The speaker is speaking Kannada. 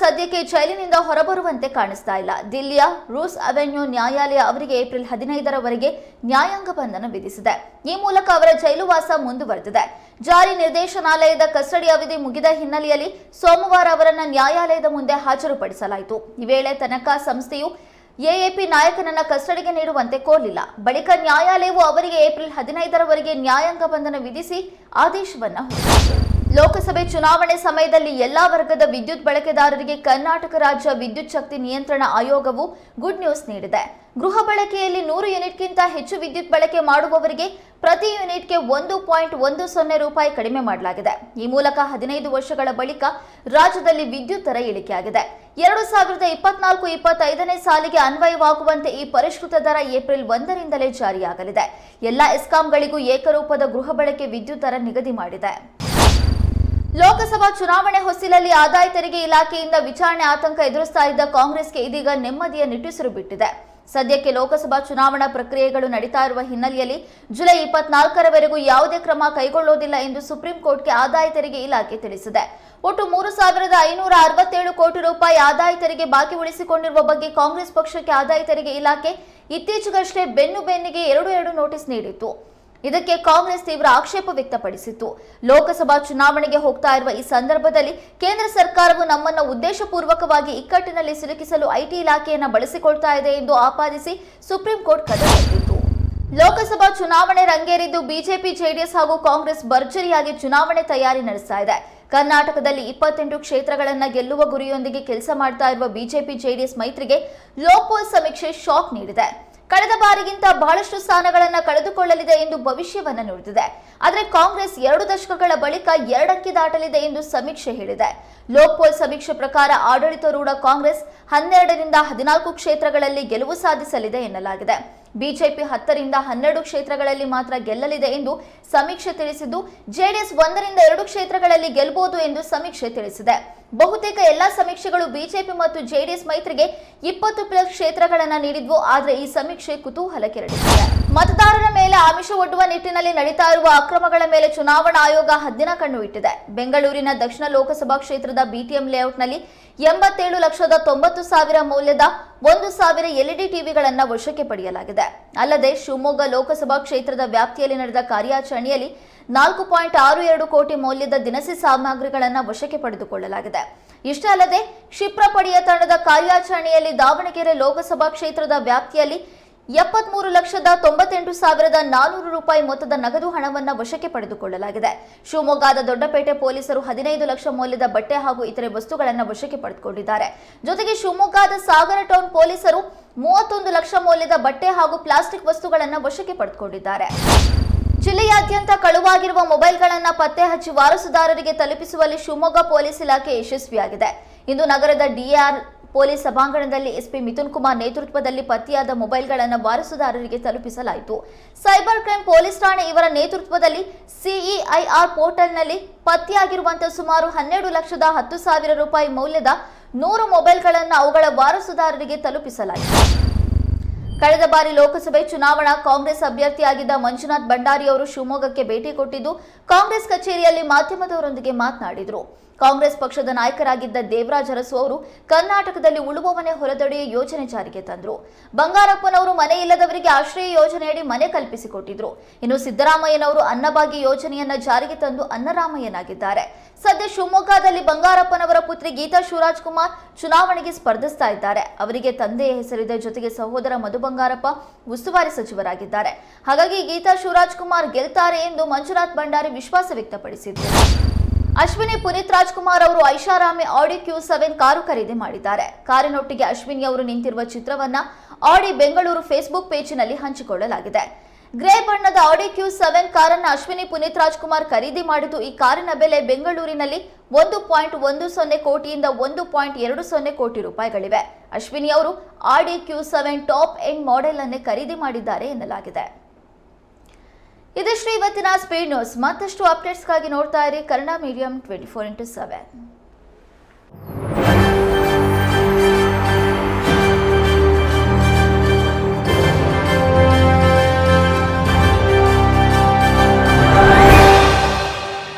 ಸದ್ಯಕ್ಕೆ ಜೈಲಿನಿಂದ ಹೊರಬರುವಂತೆ ಕಾಣಿಸ್ತಾ ಇಲ್ಲ. ದಿಲ್ಲಿಯ ರೂಸ್ ಅವೆನ್ಯೂ ನ್ಯಾಯಾಲಯ ಅವರಿಗೆ ಏಪ್ರಿಲ್ ಹದಿನೈದರವರೆಗೆ ನ್ಯಾಯಾಂಗ ಬಂಧನ ವಿಧಿಸಿದೆ. ಈ ಮೂಲಕ ಅವರ ಜೈಲುವಾಸ ಮುಂದುವರೆದಿದೆ. ಜಾರಿ ನಿರ್ದೇಶನಾಲಯದ ಕಸ್ಟಡಿ ಅವಧಿ ಮುಗಿದ ಹಿನ್ನೆಲೆಯಲ್ಲಿ ಸೋಮವಾರ ಅವರನ್ನು ನ್ಯಾಯಾಲಯದ ಮುಂದೆ ಹಾಜರುಪಡಿಸಲಾಯಿತು. ಈ ವೇಳೆ ತನಕ ಸಂಸ್ಥೆಯು ಎಎಪಿ ನಾಯಕನನ್ನ ಕಸ್ಟಡಿಗೆ ನೀಡುವಂತೆ ಕೋರಲಿಲ್ಲ. ಬಳಿಕ ನ್ಯಾಯಾಲಯವು ಅವರಿಗೆ ಏಪ್ರಿಲ್ ಹದಿನೈದರವರೆಗೆ ನ್ಯಾಯಾಂಗ ಬಂಧನ ವಿಧಿಸಿ ಆದೇಶವನ್ನ ಹೊರಡಿಸಿತು ಲೋಕಸಭೆ ಚುನಾವಣೆ ಸಮಯದಲ್ಲಿ ಎಲ್ಲಾ ವರ್ಗದ ವಿದ್ಯುತ್ ಬಳಕೆದಾರರಿಗೆ ಕರ್ನಾಟಕ ರಾಜ್ಯ ವಿದ್ಯುತ್ ಶಕ್ತಿ ನಿಯಂತ್ರಣ ಆಯೋಗವು ಗುಡ್ ನ್ಯೂಸ್ ನೀಡಿದೆ. ಗೃಹ ಬಳಕೆಯಲ್ಲಿ ನೂರು ಯೂನಿಟ್ಗಿಂತ ಹೆಚ್ಚು ವಿದ್ಯುತ್ ಬಳಕೆ ಮಾಡುವವರಿಗೆ ಪ್ರತಿ ಯೂನಿಟ್ಗೆ ಒಂದು ಪಾಯಿಂಟ್ ಒಂದು ಸೊನ್ನೆ ರೂಪಾಯಿ ಕಡಿಮೆ ಮಾಡಲಾಗಿದೆ. ಈ ಮೂಲಕ ಹದಿನೈದು ವರ್ಷಗಳ ಬಳಿಕ ರಾಜ್ಯದಲ್ಲಿ ವಿದ್ಯುತ್ ದರ ಇಳಿಕೆಯಾಗಿದೆ. ಎರಡು ಸಾವಿರದ ಇಪ್ಪತ್ನಾಲ್ಕು ಇಪ್ಪತ್ತೈದನೇ ಸಾಲಿಗೆ ಅನ್ವಯವಾಗುವಂತೆ ಈ ಪರಿಷ್ಕೃತ ದರ ಏಪ್ರಿಲ್ ಒಂದರಿಂದಲೇ ಜಾರಿಯಾಗಲಿದೆ. ಎಲ್ಲಾ ಎಸ್ಕಾಂಗಳಿಗೂ ಏಕರೂಪದ ಗೃಹ ಬಳಕೆ ವಿದ್ಯುತ್ ದರ ನಿಗದಿ ಮಾಡಿದೆ. ಲೋಕಸಭಾ ಚುನಾವಣೆ ಹೊಸ್ತಿಲಲ್ಲಿ ಆದಾಯ ತೆರಿಗೆ ಇಲಾಖೆಯಿಂದ ವಿಚಾರಣೆ ಆತಂಕ ಎದುರಿಸ್ತಾ ಇದ್ದ ಕಾಂಗ್ರೆಸ್ಗೆ ಇದೀಗ ನೆಮ್ಮದಿಯ ನಿಟ್ಟುಸಿರು ಬಿಟ್ಟಿದೆ. ಸದ್ಯಕ್ಕೆ ಲೋಕಸಭಾ ಚುನಾವಣಾ ಪ್ರಕ್ರಿಯೆಗಳು ನಡೀತಾ ಇರುವ ಹಿನ್ನೆಲೆಯಲ್ಲಿ ಜುಲೈ ಇಪ್ಪತ್ನಾಲ್ಕರವರೆಗೂ ಯಾವುದೇ ಕ್ರಮ ಕೈಗೊಳ್ಳುವುದಿಲ್ಲ ಎಂದು ಸುಪ್ರೀಂ ಕೋರ್ಟ್ಗೆ ಆದಾಯ ತೆರಿಗೆ ಇಲಾಖೆ ತಿಳಿಸಿದೆ. ಒಟ್ಟು ಮೂರು ಸಾವಿರದ ಐನೂರ ಅರವತ್ತೇಳು ಕೋಟಿ ರೂಪಾಯಿ ಆದಾಯ ತೆರಿಗೆ ಬಾಕಿ ಉಳಿಸಿಕೊಂಡಿರುವ ಬಗ್ಗೆ ಕಾಂಗ್ರೆಸ್ ಪಕ್ಷಕ್ಕೆ ಆದಾಯ ತೆರಿಗೆ ಇಲಾಖೆ ಇತ್ತೀಚೆಗಷ್ಟೇ ಬೆನ್ನು ಬೆನ್ನಿಗೆ ಎರಡು ಎರಡು ನೋಟಿಸ್ ನೀಡಿತ್ತು. ಇದಕ್ಕೆ ಕಾಂಗ್ರೆಸ್ ತೀವ್ರ ಆಕ್ಷೇಪ ವ್ಯಕ್ತಪಡಿಸಿತ್ತು. ಲೋಕಸಭಾ ಚುನಾವಣೆಗೆ ಹೋಗ್ತಾ ಇರುವ ಈ ಸಂದರ್ಭದಲ್ಲಿ ಕೇಂದ್ರ ಸರ್ಕಾರವು ನಮ್ಮನ್ನು ಉದ್ದೇಶಪೂರ್ವಕವಾಗಿ ಇಕ್ಕಟ್ಟಿನಲ್ಲಿ ಸಿಲುಕಿಸಲು ಐಟಿ ಇಲಾಖೆಯನ್ನು ಬಳಸಿಕೊಳ್ತಾ ಇದೆ ಎಂದು ಆಪಾದಿಸಿ ಸುಪ್ರೀಂ ಕೋರ್ಟ್ ಕದ ನೀಡಿತು ಲೋಕಸಭಾ ಚುನಾವಣೆ ರಂಗೇರಿದ್ದು ಬಿಜೆಪಿ, ಜೆಡಿಎಸ್ ಹಾಗೂ ಕಾಂಗ್ರೆಸ್ ಭರ್ಜರಿಯಾಗಿ ಚುನಾವಣೆ ತಯಾರಿ ನಡೆಸ್ತಾ ಇದೆ. ಕರ್ನಾಟಕದಲ್ಲಿ ಇಪ್ಪತ್ತೆಂಟು ಕ್ಷೇತ್ರಗಳನ್ನು ಗೆಲ್ಲುವ ಗುರಿಯೊಂದಿಗೆ ಕೆಲಸ ಮಾಡ್ತಾ ಇರುವ ಬಿಜೆಪಿ, ಜೆಡಿಎಸ್ ಮೈತ್ರಿಗೆ ಲೋಕೋಲ್ ಸಮೀಕ್ಷೆ ಶಾಕ್ ನೀಡಿದೆ. ಕಳೆದ ಬಾರಿಗಿಂತ ಬಹಳಷ್ಟು ಸ್ಥಾನಗಳನ್ನು ಕಳೆದುಕೊಳ್ಳಲಿದೆ ಎಂದು ಭವಿಷ್ಯವನ್ನು ನುಡಿದಿದೆ. ಆದರೆ ಕಾಂಗ್ರೆಸ್ ಎರಡು ದಶಕಗಳ ಬಳಿಕ ಎರಡಕ್ಕೆ ದಾಟಲಿದೆ ಎಂದು ಸಮೀಕ್ಷೆ ಹೇಳಿದೆ. ಲೋಕ್ಪೋಲ್ ಸಮೀಕ್ಷೆ ಪ್ರಕಾರ ಆಡಳಿತಾರೂಢ ಕಾಂಗ್ರೆಸ್ ಹನ್ನೆರಡರಿಂದ ಹದಿನಾಲ್ಕು ಕ್ಷೇತ್ರಗಳಲ್ಲಿ ಗೆಲುವು ಸಾಧಿಸಲಿದೆ ಎನ್ನಲಾಗಿದೆ. ಬಿಜೆಪಿ ಹತ್ತರಿಂದ ಹನ್ನೆರಡು ಕ್ಷೇತ್ರಗಳಲ್ಲಿ ಮಾತ್ರ ಗೆಲ್ಲಲಿದೆ ಎಂದು ಸಮೀಕ್ಷೆ ತಿಳಿಸಿದ್ದು, ಜೆಡಿಎಸ್ ಒಂದರಿಂದ ಎರಡು ಕ್ಷೇತ್ರಗಳಲ್ಲಿ ಗೆಲ್ಲಬಹುದು ಎಂದು ಸಮೀಕ್ಷೆ ತಿಳಿಸಿದೆ. ಬಹುತೇಕ ಎಲ್ಲಾ ಸಮೀಕ್ಷೆಗಳು ಬಿಜೆಪಿ ಮತ್ತು ಜೆಡಿಎಸ್ ಮೈತ್ರಿಗೆ ಇಪ್ಪತ್ತು ಪ್ಲಸ್ ಕ್ಷೇತ್ರಗಳನ್ನು ನೀಡಿದ್ವು, ಆದರೆ ಈ ಸಮೀಕ್ಷೆ ಕುತೂಹಲ ಕೆರಳಿಸಿದೆ ಮತದಾರರ ಮೇಲೆ ಆಮಿಷ ಒಡ್ಡುವ ನಿಟ್ಟಿನಲ್ಲಿ ನಡೀತಾ ಇರುವ ಅಕ್ರಮಗಳ ಮೇಲೆ ಚುನಾವಣಾ ಆಯೋಗ ಹದ್ದಿನ ಕಣ್ಣು ಇಟ್ಟಿದೆ. ಬೆಂಗಳೂರಿನ ದಕ್ಷಿಣ ಲೋಕಸಭಾ ಕ್ಷೇತ್ರದ ಬಿಟಿಎಂ ಲೇಔಟ್ನಲ್ಲಿ ಎಂಬತ್ತೇಳು ಲಕ್ಷದ ತೊಂಬತ್ತು ಸಾವಿರ ಮೌಲ್ಯದ ಒಂದು ಸಾವಿರ ಎಲ್ಇಡಿ ಟಿವಿಗಳನ್ನು ವಶಕ್ಕೆ ಪಡೆಯಲಾಗಿದೆ. ಅಲ್ಲದೆ ಶಿವಮೊಗ್ಗ ಲೋಕಸಭಾ ಕ್ಷೇತ್ರದ ವ್ಯಾಪ್ತಿಯಲ್ಲಿ ನಡೆದ ಕಾರ್ಯಾಚರಣೆಯಲ್ಲಿ ನಾಲ್ಕು ಪಾಯಿಂಟ್ ಆರು ಎರಡು ಕೋಟಿ ಮೌಲ್ಯದ ದಿನಸಿ ಸಾಮಗ್ರಿಗಳನ್ನು ವಶಕ್ಕೆ ಪಡೆದುಕೊಳ್ಳಲಾಗಿದೆ. ಇಷ್ಟೇ ಅಲ್ಲದೆ ಕ್ಷಿಪ್ರ ಪಡೆಯ ತಂಡದ ಕಾರ್ಯಾಚರಣೆಯಲ್ಲಿ ದಾವಣಗೆರೆ ಲೋಕಸಭಾ ಕ್ಷೇತ್ರದ ವ್ಯಾಪ್ತಿಯಲ್ಲಿ ಎಪ್ಪತ್ಮೂರು ಲಕ್ಷದ ತೊಂಬತ್ತೆಂಟು ಸಾವಿರದ ನಾನೂರು ರೂಪಾಯಿ ಮೊತ್ತದ ನಗದು ಹಣವನ್ನು ವಶಕ್ಕೆ ಪಡೆದುಕೊಳ್ಳಲಾಗಿದೆ. ಶಿವಮೊಗ್ಗದ ದೊಡ್ಡಪೇಟೆ ಪೊಲೀಸರು ಹದಿನೈದು ಲಕ್ಷ ಮೌಲ್ಯದ ಬಟ್ಟೆ ಹಾಗೂ ಇತರೆ ವಸ್ತುಗಳನ್ನು ವಶಕ್ಕೆ ಪಡೆದುಕೊಂಡಿದ್ದಾರೆ. ಜೊತೆಗೆ ಶಿವಮೊಗ್ಗದ ಸಾಗರ ಟೌನ್ ಪೊಲೀಸರು ಮೂವತ್ತೊಂದು ಲಕ್ಷ ಮೌಲ್ಯದ ಬಟ್ಟೆ ಹಾಗೂ ಪ್ಲಾಸ್ಟಿಕ್ ವಸ್ತುಗಳನ್ನು ವಶಕ್ಕೆ ಪಡೆದುಕೊಂಡಿದ್ದಾರೆ. ಜಿಲ್ಲೆಯಾದ್ಯಂತ ಕಳುವಾಗಿರುವ ಮೊಬೈಲ್ಗಳನ್ನು ಪತ್ತೆ ಹಚ್ಚಿ ವಾರಸುದಾರರಿಗೆ ತಲುಪಿಸುವಲ್ಲಿ ಶಿವಮೊಗ್ಗ ಪೊಲೀಸ್ ಇಲಾಖೆ ಯಶಸ್ವಿಯಾಗಿದೆ. ಇಂದು ನಗರದ ಡಿಆರ್ ಪೊಲೀಸ್ ಸಭಾಂಗಣದಲ್ಲಿ ಎಸ್ಪಿ ಮಿಥುನ್ ಕುಮಾರ್ ನೇತೃತ್ವದಲ್ಲಿ ಪತ್ತೆಯಾದ ಮೊಬೈಲ್ಗಳನ್ನು ವಾರಸುದಾರರಿಗೆ ತಲುಪಿಸಲಾಯಿತು. ಸೈಬರ್ ಕ್ರೈಂ ಪೊಲೀಸ್ ಠಾಣೆ ಇವರ ನೇತೃತ್ವದಲ್ಲಿ ಸಿಇಐಆರ್ ಪೋರ್ಟಲ್ನಲ್ಲಿ ಪತ್ತೆಯಾಗಿರುವಂತಹ ಸುಮಾರು ಹನ್ನೆರಡು ಲಕ್ಷದ ಹತ್ತು ಸಾವಿರ ರೂಪಾಯಿ ಮೌಲ್ಯದ ನೂರು ಮೊಬೈಲ್ಗಳನ್ನು ಅವುಗಳ ವಾರಸುದಾರರಿಗೆ ತಲುಪಿಸಲಾಯಿತು. ಕಳೆದ ಬಾರಿ ಲೋಕಸಭೆ ಚುನಾವಣಾ ಕಾಂಗ್ರೆಸ್ ಅಭ್ಯರ್ಥಿಯಾಗಿದ್ದ ಮಂಜುನಾಥ್ ಭಂಡಾರಿ ಅವರು ಶಿವಮೊಗ್ಗಕ್ಕೆ ಭೇಟಿ ಕೊಟ್ಟಿದ್ದು, ಕಾಂಗ್ರೆಸ್ ಕಚೇರಿಯಲ್ಲಿ ಮಾಧ್ಯಮದವರೊಂದಿಗೆ ಮಾತನಾಡಿದರು. ಕಾಂಗ್ರೆಸ್ ಪಕ್ಷದ ನಾಯಕರಾಗಿದ್ದ ದೇವರಾಜ್ ಅರಸು ಅವರು ಕರ್ನಾಟಕದಲ್ಲಿ ಉಳುವವನೇ ಹೊರದಡಿ ಯೋಜನೆ ಜಾರಿಗೆ ತಂದರು. ಬಂಗಾರಪ್ಪನವರು ಮನೆ ಇಲ್ಲದವರಿಗೆ ಆಶ್ರಯ ಯೋಜನೆಯಡಿ ಮನೆ ಕಲ್ಪಿಸಿಕೊಟ್ಟಿದ್ರು. ಇನ್ನು ಸಿದ್ದರಾಮಯ್ಯನವರು ಅನ್ನಭಾಗ್ಯ ಯೋಜನೆಯನ್ನ ಜಾರಿಗೆ ತಂದು ಅನ್ನರಾಮಯ್ಯನಾಗಿದ್ದಾರೆ. ಸದ್ಯ ಶಿವಮೊಗ್ಗದಲ್ಲಿ ಬಂಗಾರಪ್ಪನವರ ಪುತ್ರಿ ಗೀತಾ ಶಿವರಾಜ್ ಕುಮಾರ್ ಚುನಾವಣೆಗೆ ಸ್ಪರ್ಧಿಸ್ತಾ ಇದ್ದಾರೆ. ಅವರಿಗೆ ತಂದೆಯ ಹೆಸರಿದೆ, ಜೊತೆಗೆ ಸಹೋದರ ಮಧು ಬಂಗಾರಪ್ಪ ಉಸ್ತುವಾರಿ ಸಚಿವರಾಗಿದ್ದಾರೆ. ಹಾಗಾಗಿ ಗೀತಾ ಶಿವರಾಜ್ ಕುಮಾರ್ ಗೆಲ್ತಾರೆ ಎಂದು ಮಂಜುನಾಥ್ ಭಂಡಾರಿ ವಿಶ್ವಾಸ ವ್ಯಕ್ತಪಡಿಸಿದರು. ಅಶ್ವಿನಿ ಪುನೀತ್ ರಾಜ್ಕುಮಾರ್ ಅವರು ಐಷಾರಾಮಿ ಆಡಿ ಕ್ಯೂ ಸೆವೆನ್ ಕಾರು ಖರೀದಿ ಮಾಡಿದ್ದಾರೆ. ಕಾರಿನೊಟ್ಟಿಗೆ ಅಶ್ವಿನಿ ಅವರು ನಿಂತಿರುವ ಚಿತ್ರವನ್ನ ಆಡಿ ಬೆಂಗಳೂರು ಫೇಸ್ಬುಕ್ ಪೇಜ್ನಲ್ಲಿ ಹಂಚಿಕೊಳ್ಳಲಾಗಿದೆ. ಗ್ರೇ ಬಣ್ಣದ ಆಡಿ ಕ್ಯೂ ಸೆವೆನ್ ಕಾರನ್ನು ಅಶ್ವಿನಿ ಪುನೀತ್ ರಾಜ್ಕುಮಾರ್ ಖರೀದಿ ಮಾಡಿದ್ದು, ಈ ಕಾರಿನ ಬೆಲೆ ಬೆಂಗಳೂರಿನಲ್ಲಿ ಒಂದು ಪಾಯಿಂಟ್ ಒಂದು ಸೊನ್ನೆ ಕೋಟಿಯಿಂದ ಒಂದು ಪಾಯಿಂಟ್ ಎರಡು ಸೊನ್ನೆ ಕೋಟಿ ರೂಪಾಯಿಗಳಿವೆ. ಅಶ್ವಿನಿ ಅವರು Audi Q seven top end model ಅನ್ನೇ ಖರೀದಿ ಮಾಡಿದ್ದಾರೆ ಎನ್ನಲಾಗಿದೆ. ಇದಿಷ್ಟು ಇವತ್ತಿನ ಸ್ಪೀಡ್ ನ್ಯೂಸ್ ಮತ್ತಷ್ಟು ಅಪ್ಡೇಟ್ಸ್ಗಾಗಿ ನೋಡ್ತಾ ಇರಿ Kannada medium twenty four into seven